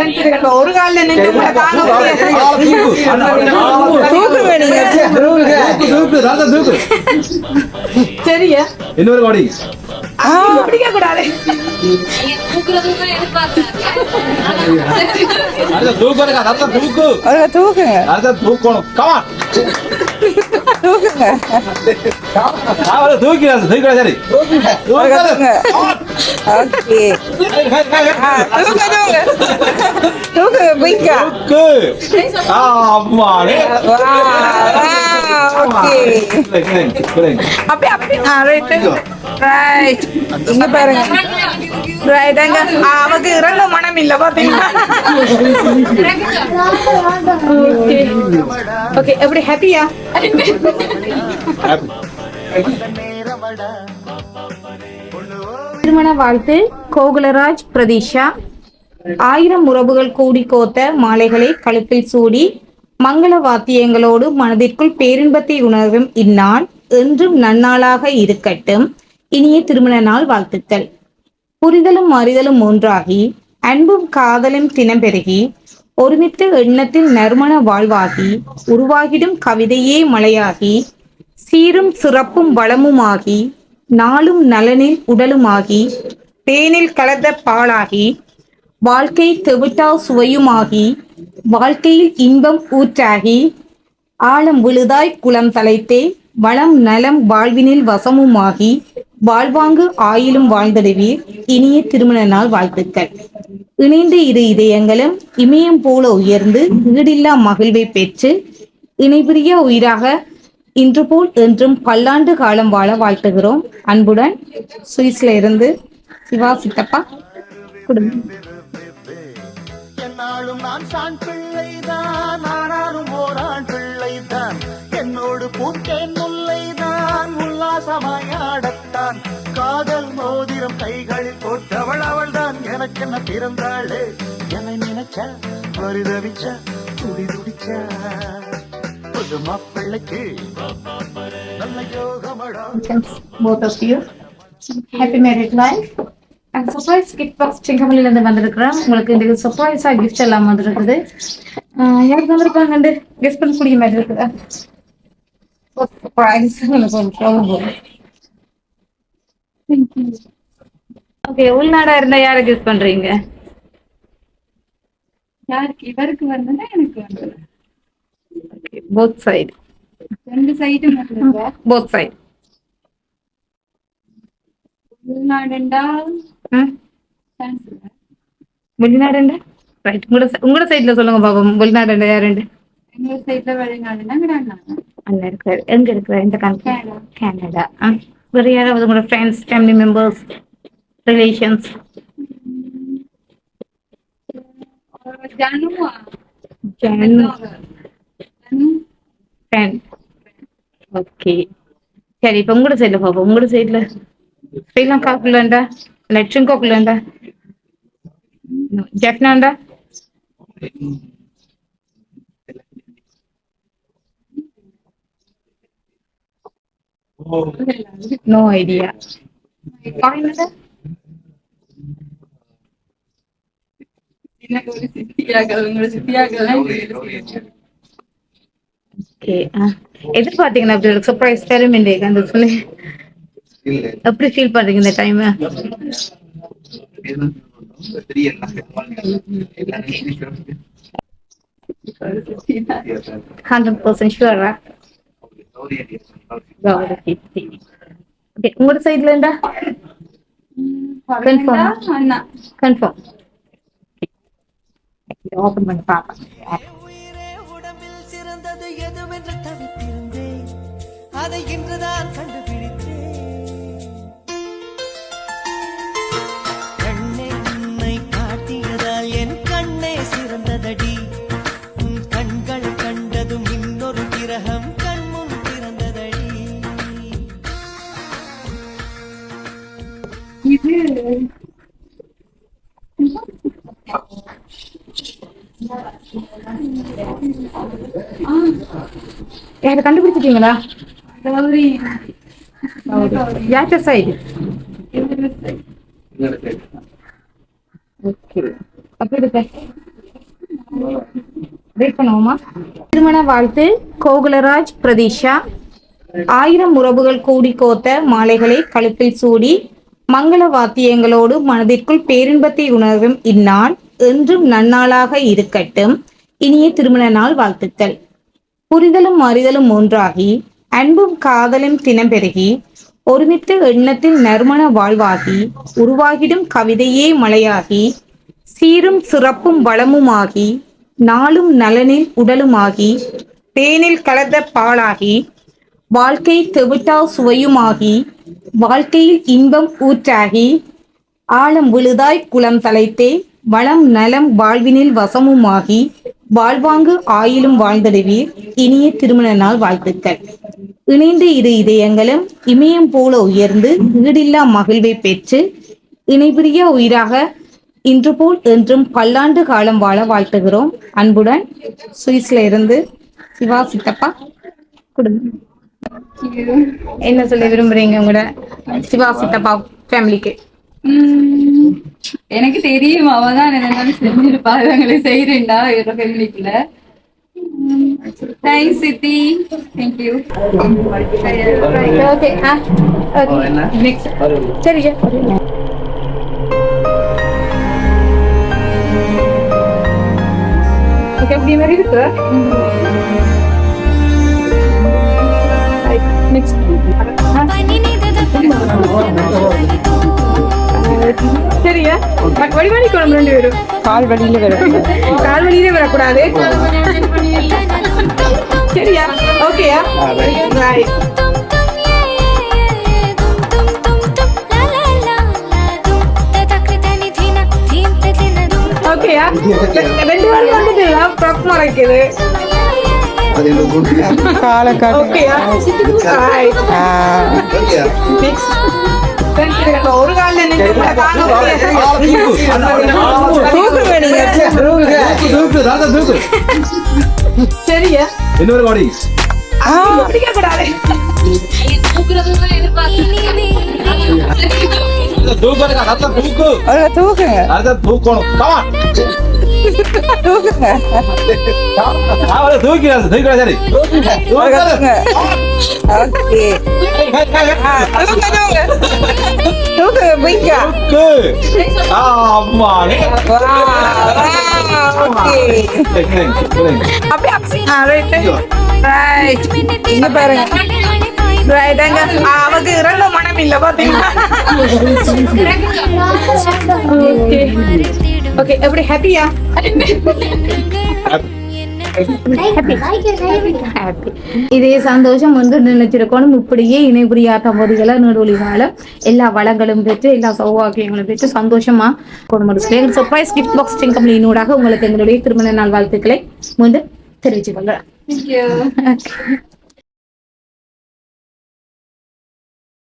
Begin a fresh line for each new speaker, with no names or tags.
இப்ப ஒரு கால்ல நின்று கூட
நீங்க
தூக்கு. ராஜா தூக்கு.
சரியா
இன்னொரு கோடி
பிடிக்க கூடாது
ராஜா தூக்கு.
தூக்குங்க.
தூக்கணும் கமா
தூக்குங்க
அவரை தூக்கி ராஜா தூக்கி சரி
ஒரு தூக்குங்க ஓகே தூக்க தூங்க தூக்குங்க குயிக்கா
தூக்கு ஆமாடே
ஓகே அப்படியே அப்படியே ஆ ரைட் ரைட் இங்க பாருங்க ரைட் அங்க அவக்கு இறங்க மனம் இல்ல பாத்தீங்களா
ஓகே எப்படி ஹாப்பியா திருமண வாழ்த்து கோகுலராஜ் பிரதீஷா. ஆயிரம் உறவுகள் கூடி கோத்த மாலைகளை கழுத்தில் சூடி மங்கள வாத்தியங்களோடு மனதிற்குள் பேரின்பத்தை உணரும் இந்நாள் என்றும் நன்னாளாக இருக்கட்டும். இனிய திருமண நாள் வாழ்த்துக்கள். புரிதலும் அறிதலும் ஒன்றாகி அன்பும் காதலும் தினம் பெருகி ஒருமித்த எண்ணத்தில் நறுமண வாழ்வாகி உருவாகிடும் கவிதையே மலையாகி சீரும் சிறப்பும் வளமுமாகி நாளும் நலனில் உடலுமாகி தேனில் கலந்த பாலாகி வாழ்க்கை தெவிட்டா சுவையுமாகி வாழ்க்கையில் இன்பம் ஊற்றாகி ஆழம் விழுதாய் குளம் தலைத்தே வளம் நலம் வாழ்வினில் வசமுமாகி வாழ்வாங்கு ஆயிலும் வாழ்ந்திடுவீர். இனிய திருமண நாள் வாழ்த்துக்கள். இணைந்த இரு இதயங்களும் இமயம் போல உயர்ந்து ஈடில்லா மகிழ்வை பெற்று இணைபிரிய உயிராக இன்று போல் என்றும் பல்லாண்டு காலம் வாழ வாழ்த்துகிறோம். அன்புடன் சுவிஸ்ல இருந்து சிவா சித்தப்பா குடும்பம்.
நாளும் நான் சான் பிள்ளைதான் ஆனாலும் ஓரான் பிள்ளைதான். என்னோடு பூத்தேன் முல்லைதான் உல்லாசமாயாடத்தான் காதல் மோதிரம் கைகளில் போட்டவள் அவள் தான் எனக்கு என்ன பிறந்தாளே? என்னை நினைச்சா? பரிதவிச்சா துடி துடிச்சா? புது மாப்பிள்ளைக்கு நல்ல யோகமடா.
Both of you. Happy married life. And surprise gift box சிங்கமல்லிலேருந்து வந்திருக்கிறேன் உங்களுக்கு இந்த சர்ப்ரைஸாக கிஃப்ட் எல்லாம் வந்திருக்குது. யாருக்கு வந்திருக்காங்க கெஸ்ட் பண்ணக்கூடிய மாதிரி இருக்குதா. சர்ப்ரைஸ் ஓகே உள்நாடா இருந்தா யாரை கிஃப்ட் பண்றீங்க?
யாருக்கு இவருக்கு வந்ததா எனக்கு வந்தது?
போத் சைடு
ரெண்டு சைடு வந்ததா?
போத் சைடு
உள்நாடுண்டா?
வெளிநாடுண்டா ரைட் உங்களோட உங்களோட சைடுல சொல்லுங்க பாப்போம் வெளிநாடுண்டா யாருண்டு
எங்க சைட்ல
அண்ணா எங்க இருக்கிறார் இந்த கண்ட்ரி கனடா வேற யாராவது உங்களோட ஃப்ரெண்ட்ஸ் ஃபேமிலி மெம்பர்ஸ் ரிலேஷன்ஸ்
ஜானுவா.
ஜனு.
ஜானு.
ஃப்ரெண்ட் ஓகே சரி இப்போ உங்களோட சைடில் பார்ப்போம் உங்களோட சைடில் ஸ்ரீலங்காக்குள்ளண்டா ஜெஃப்னாண்டா நோ ஐடியா
எனக்கு ஒரு சித்தியாக்கள் உங்களோட சித்தியாக்கள்
ஓகே எதிர்பார்த்தீங்கன்னா அப்படி சர்ப்ரைஸ் அந்த சொல்லி. எப்படி ஃபீல் பண்றீங்க இந்த டைம் ஹண்ட்ரட் பர்சன்ட் ஷுவரா உங்களோட சைட்ல இருந்தா? Confirm.
அண்ணா
கன்ஃபார்ம் ஓபன் பண்ணி
சிறந்தது எதுவென்று தவித்திருந்தேன். அதை இன்றுதான் கண்டுபிடித்தேன்.
யாரை கண்டுபிடிச்சிட்டீங்களா? சைடு திருமண வாழ்த்து கோகுலராஜ் பிரதீஷா. ஆயிரம் உறவுகள் கூடி கோத்த மாலைகளை கழுத்தில் சூடி மங்கள வாத்தியங்களோடு மனதிற்குள் பேரின்பத்தை உணரும் இந்நாள் என்றும் நன்னாளாக இருக்கட்டும். இனிய திருமண நாள் வாழ்த்துக்கள். புரிதலும் அறிதலும் ஒன்றாகி அன்பும் காதலும் தினம் பெருகி ஒருமித்த எண்ணத்தில் நறுமண வாழ்வாகி உருவாகிடும் கவிதையே மலையாகி சீரும் சிறப்பும் வளமுமாகி நாளும் நலனில் உடலுமாகி தேனில் கலந்த பாலாகி வாழ்க்கை தெவிட்டா சுவையுமாகி வாழ்க்கையில் இன்பம் ஊற்றாகி ஆழம் விழுதாய் குளம் தலைத்தே வளம் நலம் வாழ்வினில் வசமுமாகி வாழ்வாங்கு ஆயிலும் வாழ்ந்திடுவீர். இனிய திருமண நாள் வாழ்த்துக்கள். இணைந்து இரு இதயங்களும் இமயம் போல உயர்ந்து ஈடில்லா மகிழ்வை பெற்று இணைபிரிய உயிராக இன்று போல் என்றும் பல்லாண்டு காலம் வாழ வாழ்த்துகிறோம். அன்புடன் சுவிஸ்ல இருந்து சிவா சித்தப்பா குடும்பம். என்ன சொல்ல விரும்புறீங்க உங்களோட சிவா சித்தப்பா ஃபேமிலிக்கு
உம், எனக்கு தெரியும். அவதான் என்னென்ன செஞ்சிருப்பா. இவங்களை செய்யறேன்டா இவரோட ஃபேமிலிக்குள்ள தேங்க்ஸ் சித்தி. Thank you
okay ah okay next சரிங்க ஓகே அப்படி மாதிரி இருக்கு. பட் வடிவாடி குழம்பு ரெண்டு பேரும்.
கால் வழியில வரும்
கால் வழியிலே வரக்கூடாது. சரியா? ஓகேயா? ரைட் ஓகேயா? ரெண்டு பேரும் வந்துட்டு
காட்டு.
ஓகேயா?
ஆ,
நெக்ஸ்ட் ஒரு
தூக்கு.
சரியா?
இன்னொரு கோடி
ஆ,
பிடிக்க கூடாது.
தூக்குங்க.
தாத்தா தூக்கணும். கமான்
தூக்குங்க
அவரை தூக்கி தூக்கி சரி
அவரை தூக்குங்க ஓகே ஆ, தூக்குங்க தூக்குங்க தூக்குங்க போய்க்கா
தூக்கு ஆமா
ஓகே அப்படியே அப்படியே ஆ ரைட் ரைட் இங்க பாருங்க ரைட் அங்க ஆ, அவக்கு இறங்க மனம் இல்ல பாத்தீங்களா
ஓகே எப்படி ஹாப்பியா ஹாப்பி இதே சந்தோஷம் வந்து நினைச்சிருக்கணும் இப்படியே இணைபுரியாட்ட போதிகளை நடுவழி வாழ எல்லா வளங்களும் பெற்று எல்லா சௌபாகியங்களும் பெற்று சந்தோஷமா கொடுமடிச்சு சர்ப்ரைஸ் கிஃப்ட் பாக்ஸ் கம்பெனியினூடாக உங்களுக்கு எங்களுடைய திருமண நாள் வாழ்த்துக்களை மீண்டும்
தேங்க்யூ